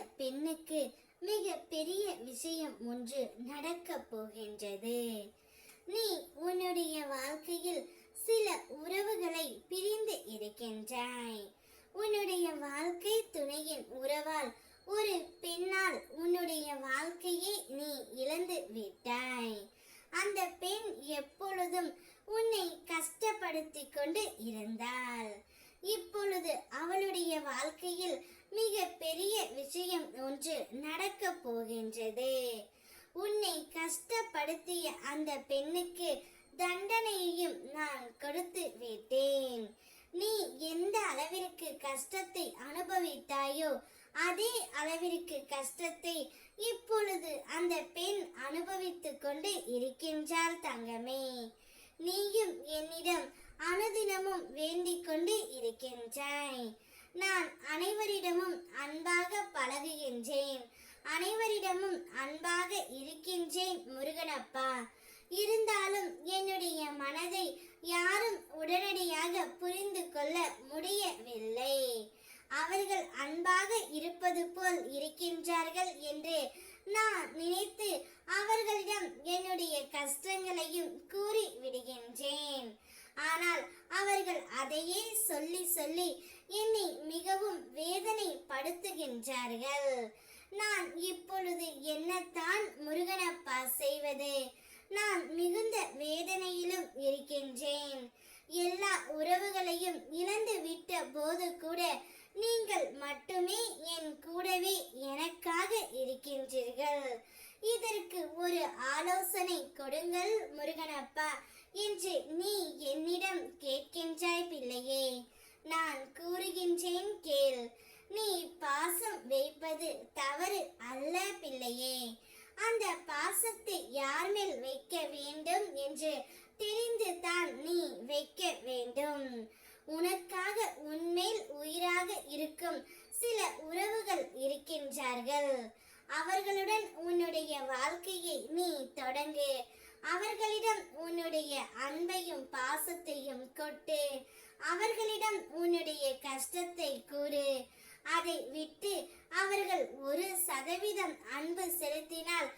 பெண்ணுக்கு மிக பெரிய விஷயம் ஒன்று நடக்க போகின்றது. நீ உன்னுடைய வாழ்க்கையில் சில உறவுகளை பிரிந்து இருக்கின்றாய். உன்னுடைய வாழ்க்கை துணையின் உறவால் ஒரு பெண்ணால் உன்னுடைய வாழ்க்கையை நீ இழந்து விட்டாய். அந்த பெண் எப்பொழுதும் உன்னை கஷ்டப்படுத்திக் கொண்டு இருந்தாள். இப்பொழுது அவளுடைய வாழ்க்கையில் மிக பெரிய விஷயம் ஒன்று நடக்க போகின்றது. உன்னை கஷ்டப்படுத்திய அந்த பெண்ணுக்கு தண்டனையையும் நான் கொடுத்து விட்டேன். நீ எந்த அளவிற்கு கஷ்டத்தை அனுபவித்தாயோ அதே அளவிற்கு கஷ்டத்தை இப்பொழுது அந்த பெண் அனுபவித்துக் கொண்டு இருக்கின்றாள் தங்கமே. இருக்கின்றாய். நான் அனைவரிடமும் அன்பாக பழகுகின்றேன். அனைவரிடமும் அன்பாக இருக்கின்றேன் முருகனப்பா. இருந்தாலும் என்னுடைய மனதை யாரும் உடனடியாக புரிந்து கொள்ள முடியவில்லை. அவர்கள் அன்பாக இருப்பது போல் இருக்கின்றார்கள் என்று நான் நினைத்து அவர்களிடம் என்னுடைய கஷ்டங்களையும் கூறி விடுகின்றேன் ஆனால் அவர்கள் அதையே சொல்லி சொல்லி என்னை மிகவும் வேதனைப்படுத்துகின்றார்கள். நான் இப்பொழுது என்னத்தான் முருகனப்பா செய்வது? நான் மிகுந்த வேதனையிலும் இருக்கின்றேன். எல்லா உறவுகளையும் இழந்து விட்ட போது கூட நீங்கள் மட்டுமே என் கூடவே எனக்காக இருக்கின்றீர்கள். இதற்கு ஒரு ஆலோசனை கொடுங்கள் முருகனப்பா என்று நீ என்னிடம் கேட்கின்றாய் பிள்ளையே நான் கூறுகின்றேன் கேள் நீ பாசம் வைப்பது தவறு அல்ல பிள்ளையே அந்த பாசத்தை யார் மேல் வைக்க வேண்டும் என்று தெரிந்து தான் நீ வைக்க வேண்டும். உனக்காக உன்மேல் உயிராக இருக்கும் சில உறவுகள் இருக்கின்றார்கள். அவர்களுடன் உன்னுடைய வாழ்க்கையை நீ தொடங்கு. அவர்களிடம் உன்னுடைய அன்பையும் பாசத்தையும் கொட்டு. அவர்களிடம் உன்னுடைய கஷ்டத்தை கூறு. அதை விட்டு அவர்கள் ஒரு சதவீதம் அன்பு செலுத்தினால்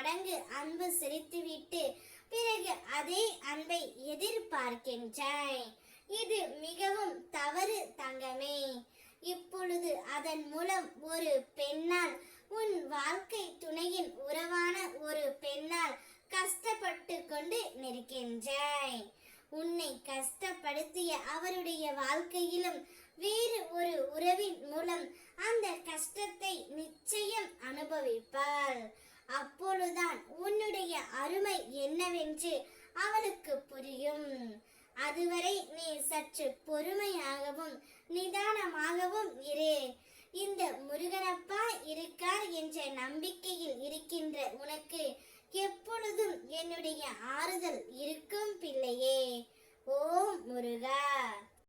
மடங்கு அன்பு செலுத்திவிட்டு பிறகு அதே அன்பை எதிர்பார்க்கின்றாய் இது மிகவும் தவறு தங்கமே. இப்பொழுது அதன் மூலம் ஒரு பெண்ணால் உன் வாழ்க்கை துணையின் உறவான ஒரு பெண்ணால் கஷ்டப்பட்டு கொண்டு நிற்கின்றாய் உன்னை கஷ்டப்படுத்திய அவருடைய வாழ்க்கையிலும் வேறு ஒரு உறவின் மூலம் அந்த கஷ்டத்தை நிச்சயம் அனுபவிப்பாள். அப்பொழுதுதான் உன்னுடைய அருமை என்னவென்று அவளுக்கு புரியும். அதுவரை நீ சற்று பொறுமையாகவும் நிதானமாகவும் இரு. இந்த முருகனப்பா இருக்கார் என்ற நம்பிக்கையில் இருக்கின்ற உனக்கு எப்பொழுதும் என்னுடைய ஆறுதல் இருக்கும் பிள்ளையே. ஓம் முருகா!